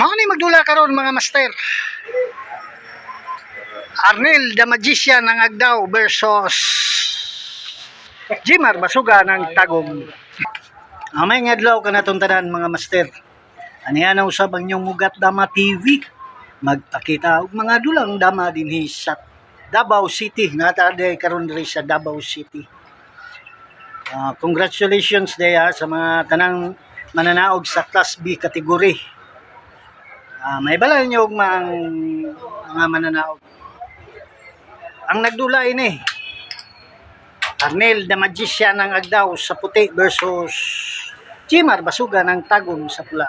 Mao ni magdula karon mga master. Arnel the Magician ng Agdao versus Jimar Basuga ng Tagum. Amay nga adlaw ka natong tanan mga master. Anihan na usab ang inyong Mugat Dama TV. Magpakita og mga dulang dama dinhi sa Davao City. Nataaday karon diri sa Davao City. Ah, congratulations Dea sa mga tanang mananaog sa Class B category. Ah, may balay niyo og mga, mga mananaog. Ang nagdula ini Arnel the Magician ng Agdao sa puti versus Jimar Basuga ng Tagum sa pula.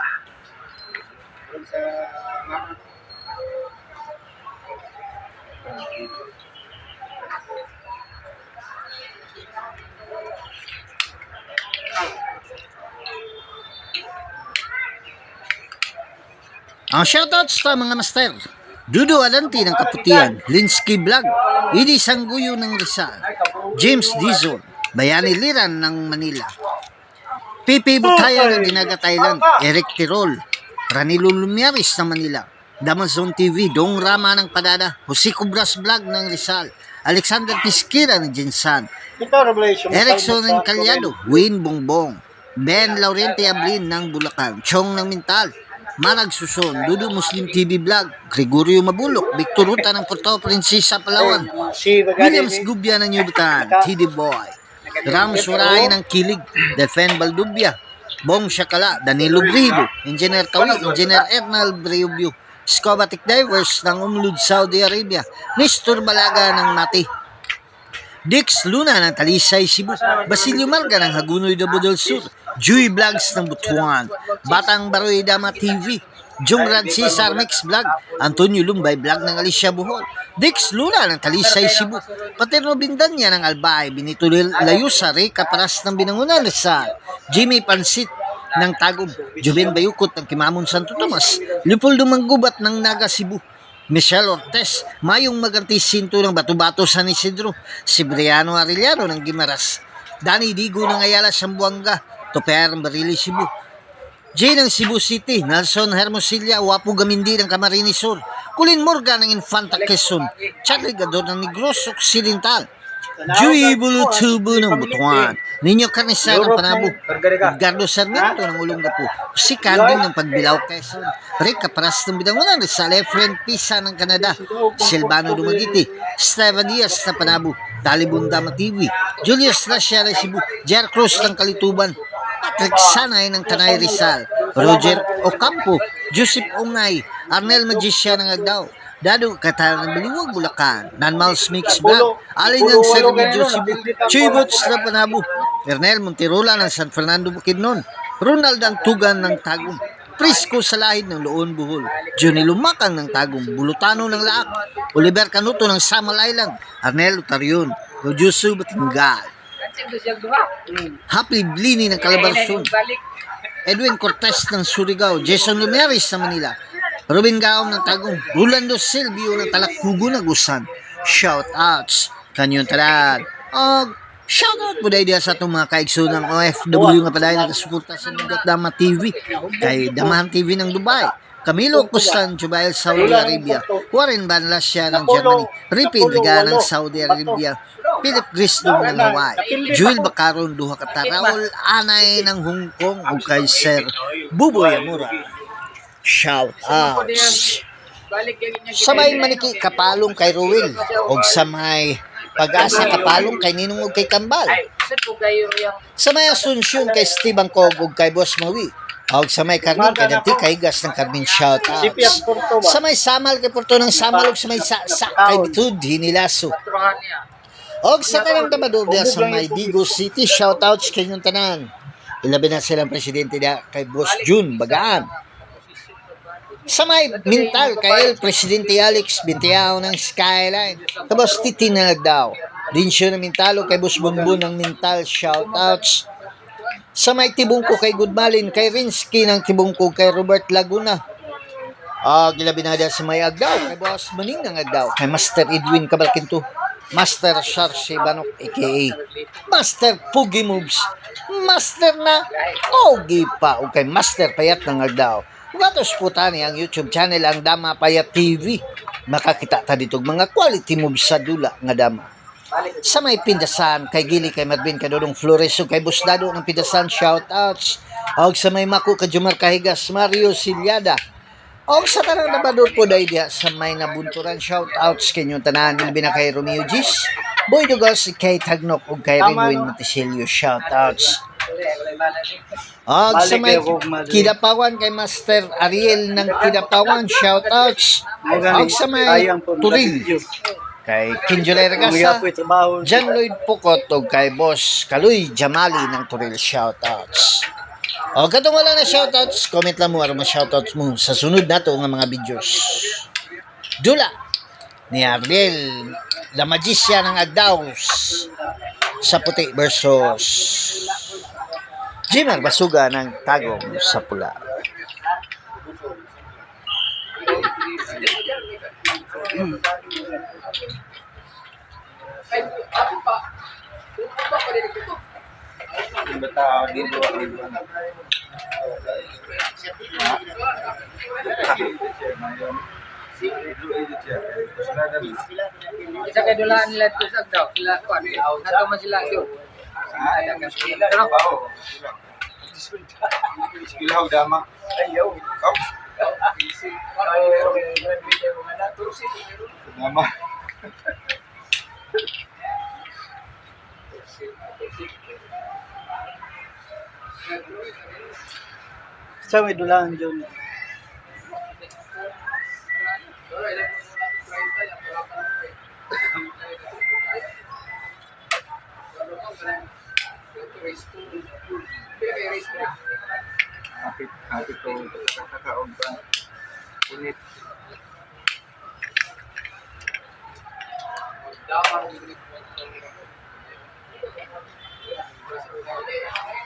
Ang shoutouts sa mga master. Dudo Alanti ng Kaputian, Linsky Vlog, Idi Sangguyo ng Rizal, James Dizon, Bayani Liran ng Manila, Pipi Butaya ng Dinagat Island, Eric Tirol, Ranilo Lumiaris ng Manila, Damazon TV, Dong Rama ng Padada, Jose Cobras Vlog ng Rizal, Alexander Piskira ng Jinsan, Erickson ng Calyado, Wayne Bongbong, Ben Laurente Ablin ng Bulacan, Chong ng Mintal, Marag Suson, Dudu Muslim TV Vlog, Gregorio Mabulok, Victor Ruta ng Porto Princesa Palawan, Williams Gubya ng Yubutan, TD Boy, Ram Suray ng Kilig, Delfen Baldubia, Bong Shakala, Danilo Brido, Engineer Kawi, Engineer Ernal Briubio, Scobatic Divers ng Umlud, Saudi Arabia, Nestor Balaga ng Mati, Dix Luna ng Talisay, Cebu, Basilio Marga ng Hagunoy de Budol Sur, Joy Vlogs ng Butuan, Batang Baroy Dama TV, Jungrad Cesar Mix Vlog, Antonio Lumbay Vlog ng Alicia Buhol, Dix Luna ng Talisay, Cebu, Paterno Bindanya ng Albay, Benito Layusa, Rica Paras ng Binangunan, Rizal, Jimmy Pansit ng Tagum, Joven Bayukot ng Kimamon Santo Tomas, Leopoldo Manggubat ng Naga Cebu, Michelle Ortez, Mayong Maganti Sinto ng Bato-Bato San Isidro, Sibriano Arellano ng Gimaras, Danny Digo ng Ayala Sambuanga, Toper Barili Cebu, Jay ng Cebu City, Nelson Hermosilla, Wapo Gamindi ng Camarines Sur, Kulin Morgan ng Infanta Quezon, Charlie Gador ng Negros Occidental, Joey Bulutubo ng Butuan, Ninyo Carnicer ng Panabo, Edgardo Sarmiento ng Olongapo, si Candy ng Pagbilao Quezon, Rick Capras ng Bidangunan, Rizal Efren Pisa ng Canada, Silvano Dumagiti, Steven Diaz ng Panabo, Talibunda TV, Julius Lascia ng Cebu, Jer Cruz ng Kalituban, Patrick Sanay ng Tanay Rizal, Roger Ocampo, Joseph Ungay, Arnel Magician ng Agdao, Dado Katar ng Baliwag, Bulacan, Nanmals Mix Vlog, Alingang sa Remedyo Cebu, Chibots na Panabo, Ernel Monterola ng San Fernando Bukidnon, Ronald Antugan ng Tagum, Prisco Salahid ng Loon Buhol, Johnny Lumakang ng Tagum, Bulutano ng Laak, Oliver Canuto ng Samal Island, Arnel Utarion, Rojuso Batingal, Happy Blini ng Calabarzon, Edwin Cortez ng Surigao, Jason Lumeris sa Manila, Ruben Gaom ng Tagum, Rolando Silvio ng Talakpugo ng Gusan. Shout outs kanyong talan. Og shout out po dahil sa itong mga kaigso ng OFW nga pala nakasuporta sa Mugat Dama TV kay Damahan TV ng Dubai. Camilo Custan, Jubail, Saudi Arabia. Warren Banlasya ng Germany. Ripi Liga ng Saudi Arabia. Philip Grisdom ng Hawaii. Joel Bacaron, Duha Kata. Raul Anay ng Hong Kong. O kay Sir Buboy Amura. Shout outs. Sabay maniki kapalong kay Ruel. O sa may pag-asa kapalong kay Ninong ug kay Kambal. Sa may Asunsyon kay Steve Angkog ug kay Boss Mawi. Og sa may Carmen kay Dati kay Gas ng Carmen shout outs. Sa may Samal kay Porto ng Samal ug sa may sa, sa kay Bitud Hinilaso. Og sa tanang damador diya sa may Digo City shout outs kay yung tanan. Ilabi na silang presidente diya kay Boss June Bagaan. Sa may mental kay El Presidente Alex Bintiao ng Skyline. Tapos Titi na daw. Dinsyo na mentalo kay Boss Bonbon ng mental shoutouts. Sa may tibungko kay Goodmalin, kay Rinsky ng tibungko kay Robert Laguna. Ah, gilabi na dyan sa may Agdaw, kay Boss Maning ng Agdaw, kay Master Edwin Cabalquinto, Master Sharshi Banok, aka Master Pugi Moves, Master na Pogi pa, o kay Master Payat ng Agdaw, gatos po tani ang YouTube channel ang Dama Paya TV. Makakita ta dito mga quality moves sa dula nga dama. Sa may pindasan, kay Gili, kay Marvin, kay Dodong Flores, ug kay Busdado ng pindasan, shoutouts. Og sa may Maku, kay Jumar Kahigas, Mario Silyada. Og sa tanang nabador po dahil diha sa may nabunturan, shoutouts kay inyong tanan, nilbi na kay Romeo Gis, Boy Dugos, kay Tagnok, ug kay Ringwin Monticelio, shoutouts. Og sa may Kidapawan kay Master Ariel ng Kidapawan, shoutouts. Og sa may Turil, kay Kinjolay Regasa, John Lloyd Pukot o kay Boss Kaloy Jamali ng Turil Shoutouts. O katong wala na shoutouts, comment lang mo aron mo shoutouts mo sa sunod nato nga mga videos. Dula ni Ariel La Magician ng Agdaus sa puti versus Jimmer Basuga ng Tagong sa pula. Isa kay dulaan nila ito daw. Sila kuan. Nato man sila yun. Pero Ilaw dama. Ayaw. Dama. Sa may dulaan dyan. Hapit, hapit ko. Kakakaon pa. Unit. Ubi ani. Wa pa may taga jinsan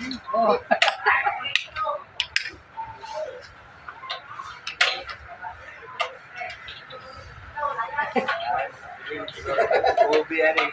ya but. Itong tutorial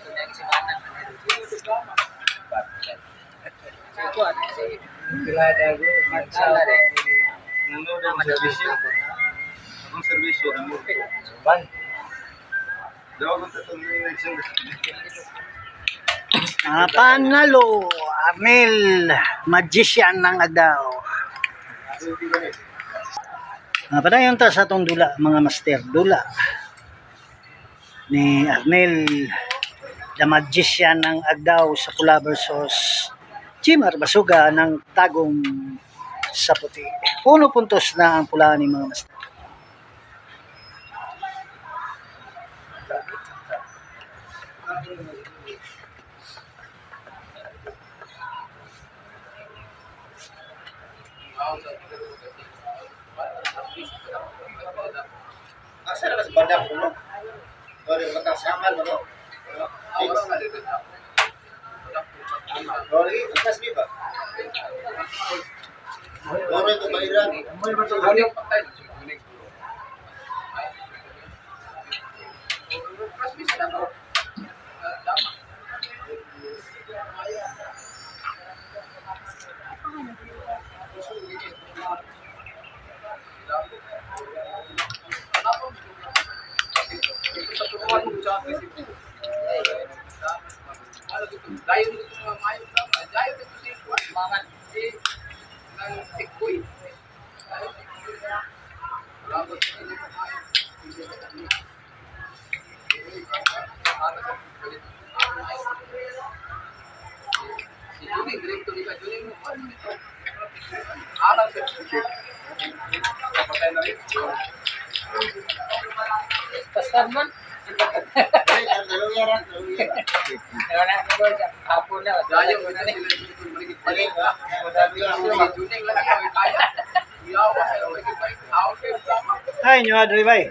ko na yung simana. So, kuan. Si Kilada ko. Magsala rin. Nanood ang servisyo. Ang servisyo. Ang ban. Ah, panalo, Arnel, magician ng Agdao. Ah, padayon ta sa atong dula, mga master. Dula ni Arnel, the magician ng Agdao sa pula versus Jimar Basuga ng Tagong sa puti. Puno puntos na ang pula ni mga master. Asa na sa bandang puno? Dori ka samal mo. Dori, kas mi ba? Ore ko bayran. Guling Pastor man. Ay, daluyaran, daluyaran. Wala na ko sa hapon na. Dayo ko na sila dito balik balik. Daluyaran. Juling lang ખાઈ ને વાંધો ભાઈ.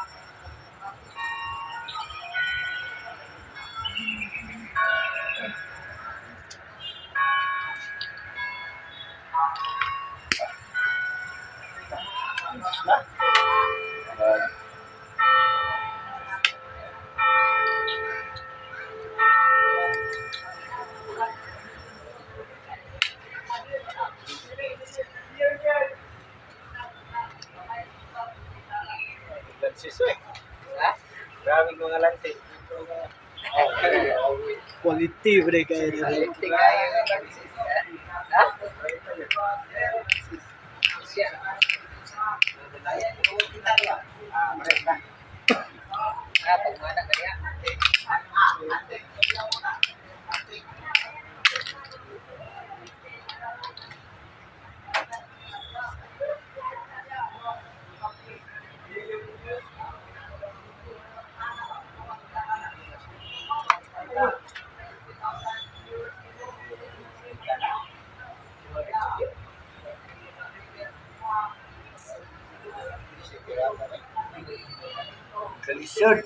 mga lanti. Quality break kayo na. Quality kayo ng Francis. Ha? Siya. Ah, Kalisod.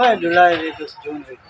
Ay, dulay dito sa Junri. Lock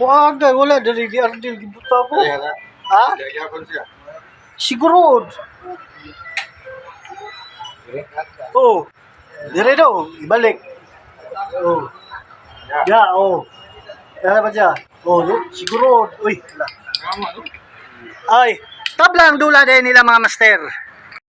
Wag, wala dali di Ardil gibuta ko. Ha? Kaya yapon siya. Siguro. Oh. Dire daw, ibalik. Oh. Ya, oh. Kaya ba siya? Oh, siguro. Uy? Ay, tabla ang dula din nila mga master.